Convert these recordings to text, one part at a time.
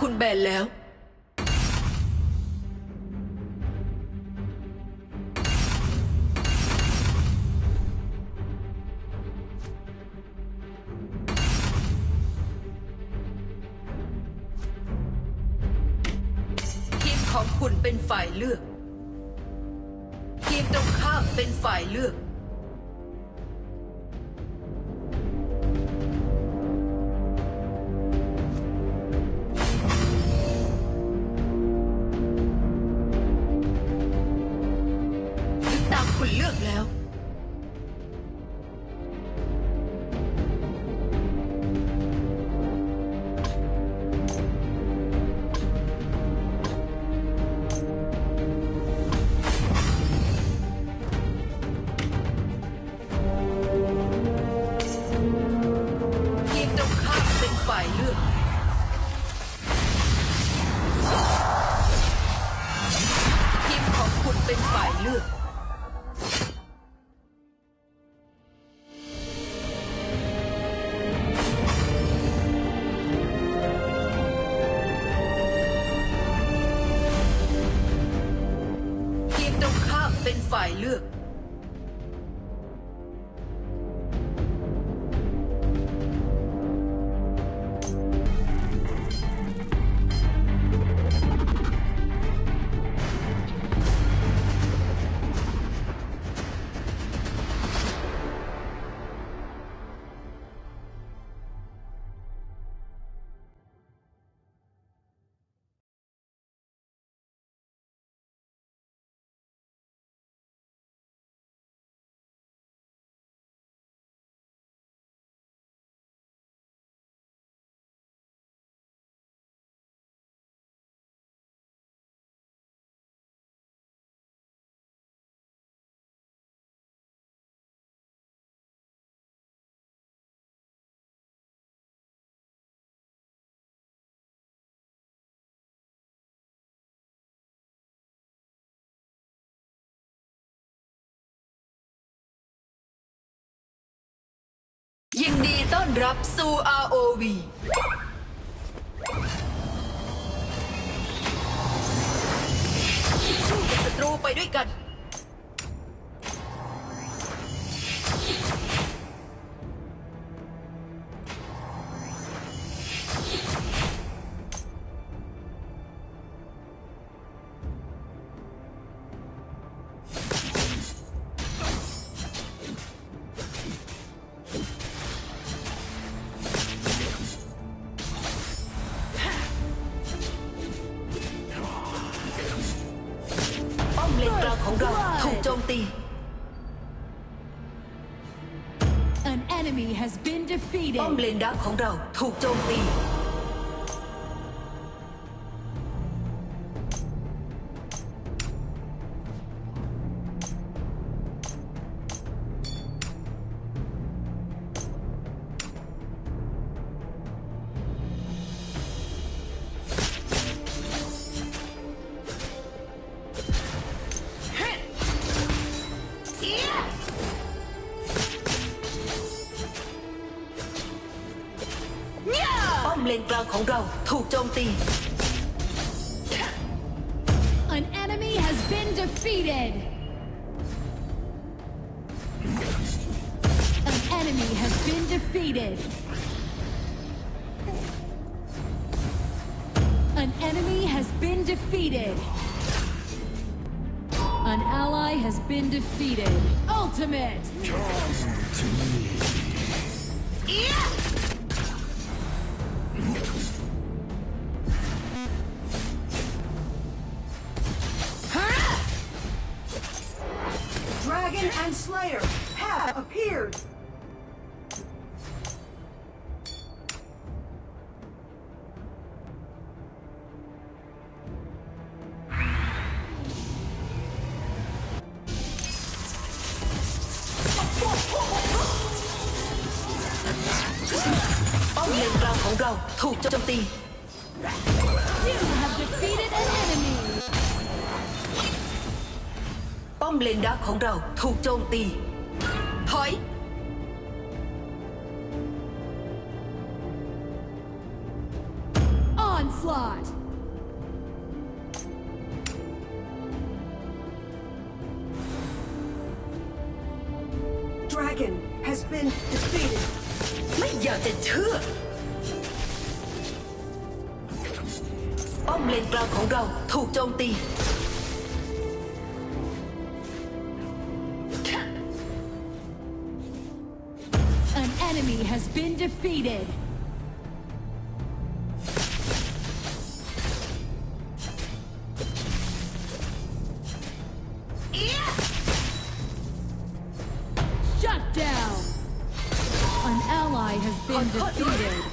คุณแบนแล้ว ทีมของคุณเป็นฝ่ายเลือก ทีมตรงข้ามเป็นฝ่ายเลือก ดีต้อนรับสู่ ROV สู้กับศัตรูไปด้วยกัน ถูกโจมตี An enemy has been ป้อม defeated. เลนดักของเราถูกโจมตี มเลนกลางของเราถูกโจมตี An enemy has been defeated. An enemy has been defeated. An enemy has been defeated. An ally has been defeated. Ultimate! Dragon ป้อมเลนดักของเราถูกโจมตี ถอย has been defeated. Shut down! An ally has been defeated.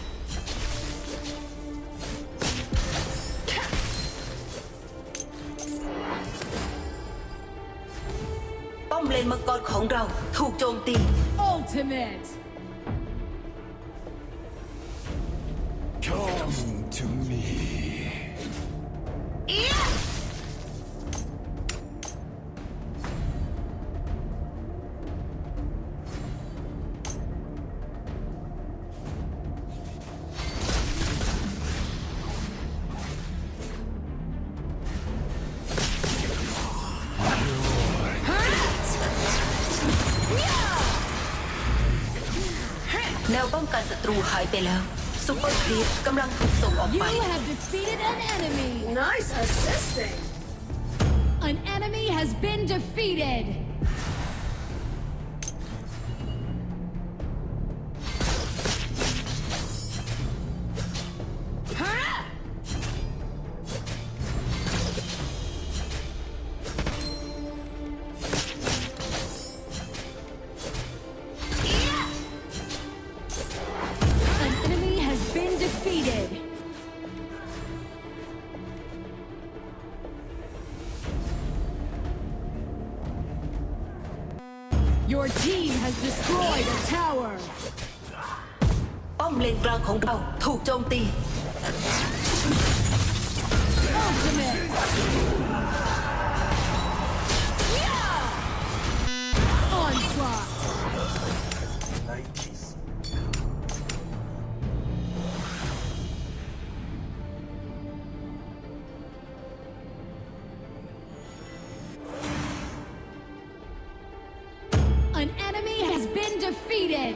Ultimate! แนวป้องกันศัตรูหายไปแล้วซุปเปอร์ครีปกำลังถูกส่งออก You ไป have defeated an enemy! Nice assisting. An enemy has been defeated! defeated! Your team has destroyed a tower! ป้อมเลนกลางของเราถูกโจมตี Ultimate! Onslaught! Defeated!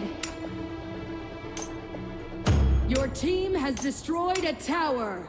Your team has destroyed a tower!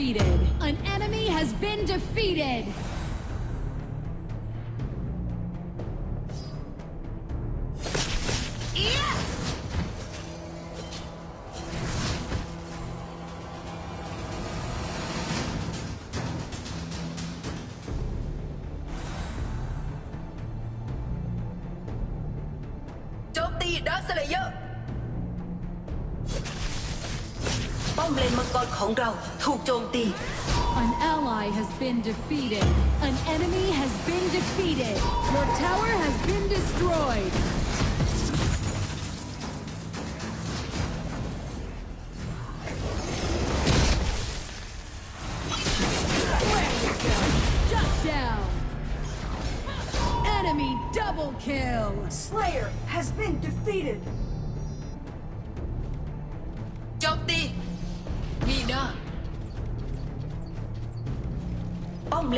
Defeated. An enemy has been defeated. Hãy subscribe มตีดักสเลเยอร์ ป้อมเลนมังกรของเราถูกโจมตี An ally has been defeated. An enemy has been defeated. Your tower has been destroyed. Shut down. Enemy double kill. Slayer has been defeated.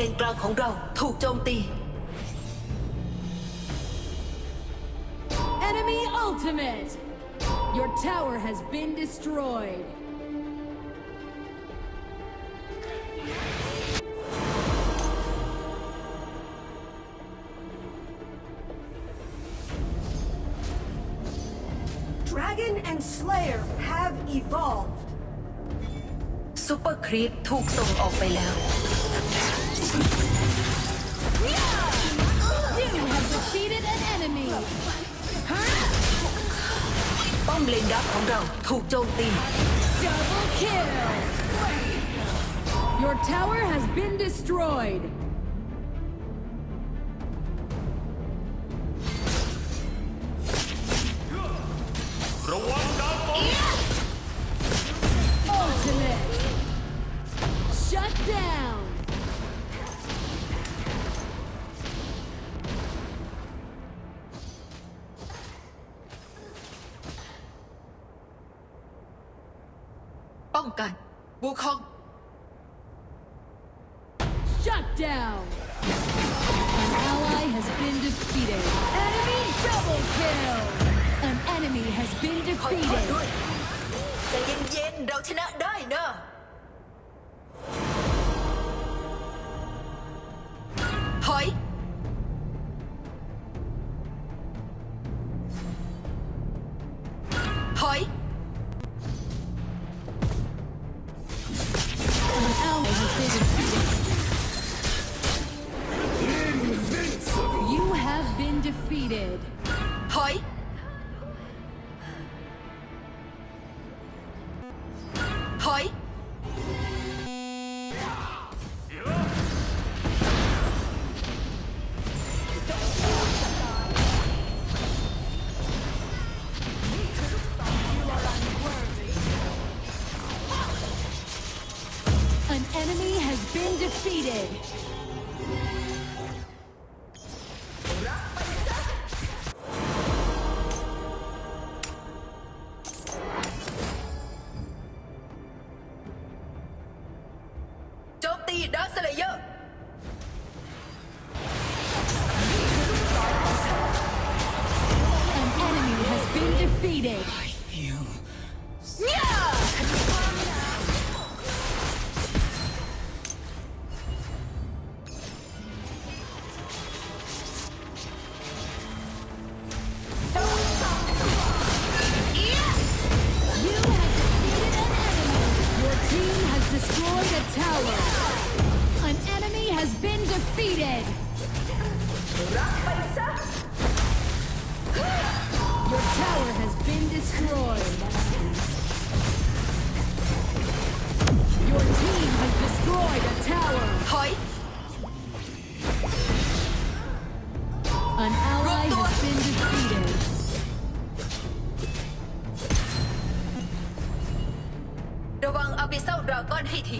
เลนกลางของเราถูกโจมตี Enemy ultimate! Your tower has been destroyed. Dragon and Slayer have evolved. ซูเปอร์ครีปถูกส่งออกไปแล้ว You have defeated an enemy. ป้อมเลนดักของเราถูกโจมตี Double kill. Your tower has been destroyed. บูคอง Shut down. An ally has been defeated. Enemy double kill. An enemy has been ขอโทษ defeated. ด้วยใจเย็นๆ เราชนะได้นะ ถอย defeated. You have defeated an enemy. Your team has destroyed a tower. An enemy has been defeated. Your tower destroyed. Your team has destroyed a tower. Hi. An ally has been defeated. Đồ bằng ở dragon Hit. thì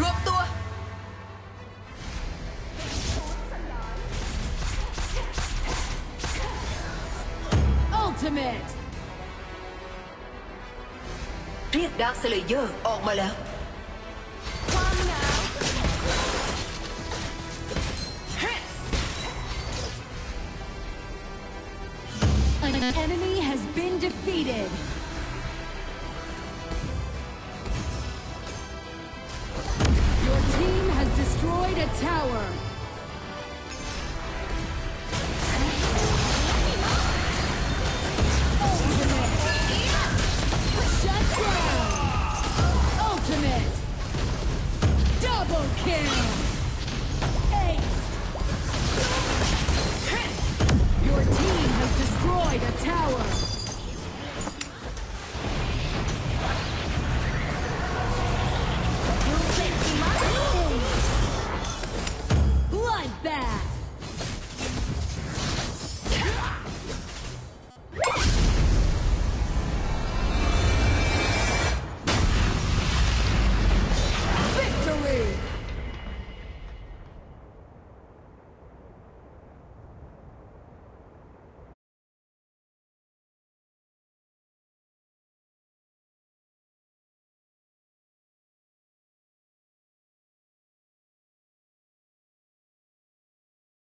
รวมตัว Ultimate. เรียกดาร์คสเลเยอร์ออกมาแล้ว tower.